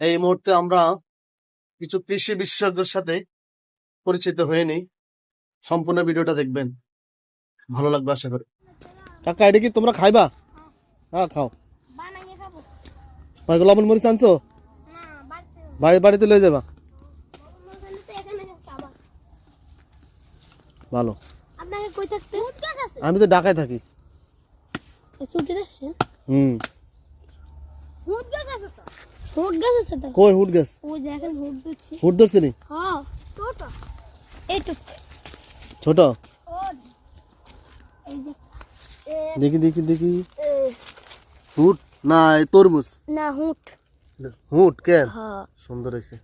এই মুহূর্তে আমরা কিছু কৃষি বিশেষজ্ঞের সাথে পরিচিত হয়ে নিই। সম্পূর্ণ ভিডিওটা দেখবেন। ভালো লাগবে আশা করি। কাকা এটা কি তোমরা খাইবা? হ্যাঁ খাও। বানাইয়ে খাব। ভাইগুলো লবণ মরিচ আনছো? বাড়িতে বাড়ি বাড়িতে লয়ে যাবা। ভালো। আমি তো ঢাকায় থাকি। ছুটি হুম। তো মুট গাছ আছে তো। কই হুট গাছ? ওই দেখেন হুট দিচ্ছি হুট ধরছে নি? হ্যাঁ ছোট। ছোট? এই যে। এ। দেখি দেখি দেখি। হুট? না তরমুজ। না হুট। হুট কেন হ্যাঁ। সুন্দর হয়েছে।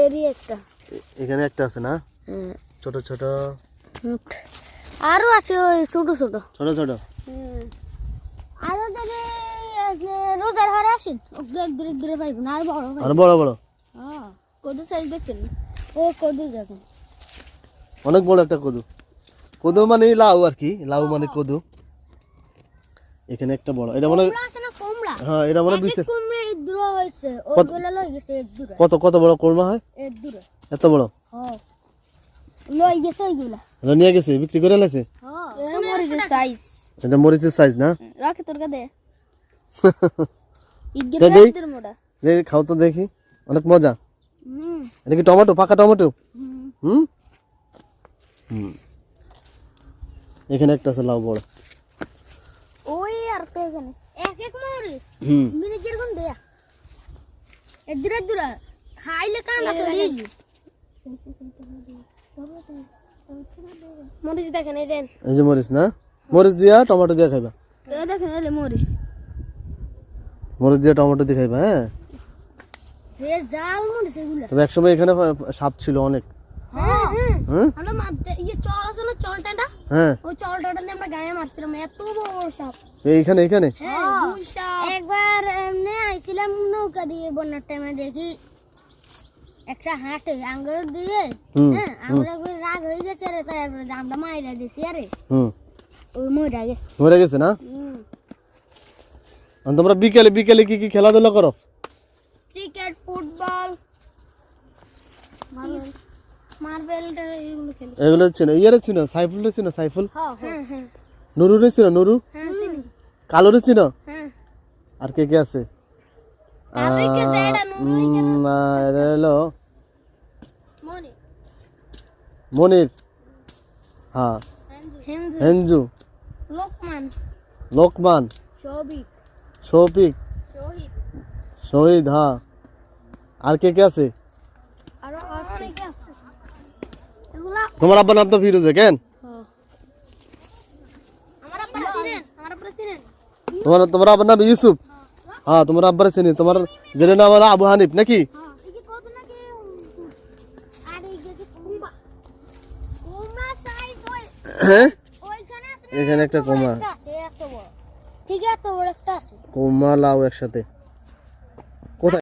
এরই একটা। এখানে একটা আছে না? হ্যাঁ। ছোট ছোট। হুট। আরও আছে ওই ছোট ছোট। ছোট ছোট। রোজার ঘরে আসেন? এক দূরে দূরে পাইবেন আর বড় আর বড় বড়? হ্যাঁ কদু সাইজ দেখছেন? ও কদু দেখুন। অনেক বড় একটা কদু। কদু মানে লাউ আর কি লাউ মানে কদু। এখানে একটা বড় এটা মানে কুমড়া আছে না কুমড়া? হ্যাঁ এটা মানে এক বিশে এক কুমড়া এর দূরে হয়েছে লই গেছে এর দূরে। কত কত বড় কোরমা হয়? এত বড়? হ্যাঁ। লই গেছে ওইগুলা। নিয়ে গেছে বিক্রি করে লাইছে? হ্যাঁ। এর মরিচের সাইজ এটা মরিচের সাইজ না? রাখে তোর কাছে। দেই। খাও তো দেখি। অনেক মজা। এটা কি টমেটো? পাকা টমেটো? হুম। এখানে একটা আছে লাউ বড়। ওই আর তো এখানে। এক এক মরিচ। হুম। মিনি যেরকম দেয়া? এর দূরে দূরে। খাইলে কান আছে দিলি মরিচ দেখেন এই দেন। এই যে মরিচ না? মরিচ দিয়া টমেটো দিয়া খাইবা। দেখেন এই মরিচ। মরিচ দিয়ে টমেটো দিয়ে খাইবা হ্যাঁ? তবে একসময় এখানে সাপ ছিল অনেক। হ্যাঁ হ্যাঁ। হ্যাঁ? ইয়ে হ্যাঁ। এইখানে এইখানে? হ্যাঁ একবার এমনি আইছিলাম নৌকা দিয়ে বন্যার টাইমে দেখি একটা হাটে আঙ্গুর দিয়ে হ্যাঁ আমরা রাগ হয়ে গেছে রে তারপরে আমরা মাইরা দিছি আরে। হুম। ওই গেছে। মরে গেছে না? তোমরা বিকেলে বিকেলে কি কি খেলাধুলা করো? Cricket football marble. এগুলো খেলি। এগুলো ছিল ইয়েরে ছিল সাইফুল ছিল সাইফুল? হ্যাঁ হ্যাঁ। নুরুরে ছিল নুরু? হ্যাঁ চিনি ছিল? হ্যাঁ। আর কে কে আছে? না এটা হলো মনির। হ্যাঁ। হিন্দু হেঞ্জু লোকমান। লোকমান। শৌফিক। শহীদ। শহীদ হ্যাঁ। আর কে কে আছে? আরও অনেকে আছে। এগুলা তোমার আব্বার নাম তো ফিরোজে কেন? আমার আব্বা চিনেন আমার আব্বা চিনেন তোমার তোমার আব্বার নাম ইউসুফ? হ্যাঁ। তোমার আব্বার চিনি তোমার জেনে নাম হলো আবু হানিফ নাকি? হ্যাঁ এই যে কত নাকি? আর এই যে কুমড়া কুমড়া সাইজ ওই হ্যাঁ? ওইখানে আছে এখানে একটা কোমা একটা আছে এত বড় ঠিক আছে বড় একটা আছে। কোমা লাউ একসাথে।